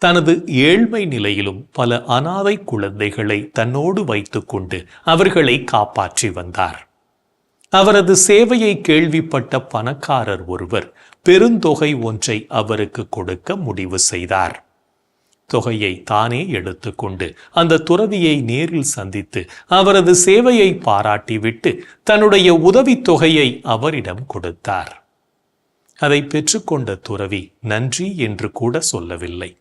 தனது ஏழ்மை நிலையிலும் பல அனாதை குழந்தைகளை தன்னோடு வைத்துக்கொண்டு அவர்களை காப்பாற்றி வந்தார். அவரது சேவையை கேள்விப்பட்ட பணக்காரர் ஒருவர் பெருந்தொகை ஒன்றை அவருக்கு கொடுக்க முடிவு செய்தார். தொகையை தானே எடுத்துக்கொண்டு அந்த துறவியை நேரில் சந்தித்து அவரது சேவையை பாராட்டிவிட்டு தன்னுடைய உதவித் தொகையை அவரிடம் கொடுத்தார். அதை பெற்றுக்கொண்ட துறவி நன்றி என்று கூட சொல்லவில்லை.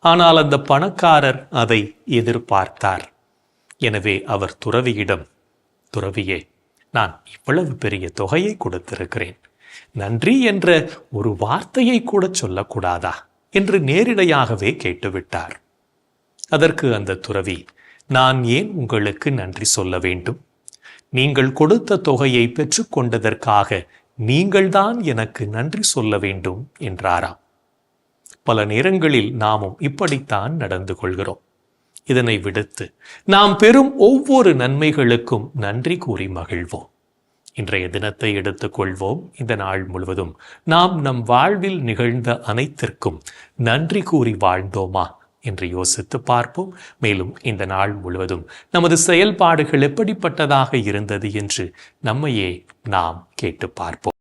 ஆனால் அந்த பணக்காரர் அதை எதிர்பார்த்தார். எனவே அவர் துறவியிடம் துறவியே நான் இவ்வளவு பெரிய தொகையை கொடுத்திருக்கிறேன். நன்றி என்ற ஒரு வார்த்தையை கூட சொல்லக்கூடாதா? என்று நேரிடையாகவே கேட்டுவிட்டார். அதற்கு அந்த துறவி நான் ஏன் உங்களுக்கு நன்றி சொல்ல வேண்டும்? நீங்கள் கொடுத்த தொகையை பெற்றுக்கொண்டதற்காக நீங்கள்தான் எனக்கு நன்றி சொல்ல வேண்டும் என்றாராம். பல நேரங்களில் நாமும் இப்படித்தான் நடந்து கொள்கிறோம். இதனை விடுத்து நாம் பெறும் ஒவ்வொரு நன்மைகளுக்கும் நன்றி கூறி மகிழ்வோம். இன்றைய தினத்தை எடுத்துக்கொள்வோம் இந்த நாள் முழுவதும் நாம் நம் வாழ்வில் நிகழ்ந்த அனைத்திற்கும் நன்றி கூறி வாழ்ந்தோமா என்று யோசித்து பார்ப்போம். மேலும் இந்த நாள் முழுவதும் நமது செயல்பாடுகள் எப்படிப்பட்டதாக இருந்தது என்று நம்மையே நாம் கேட்டு பார்ப்போம்.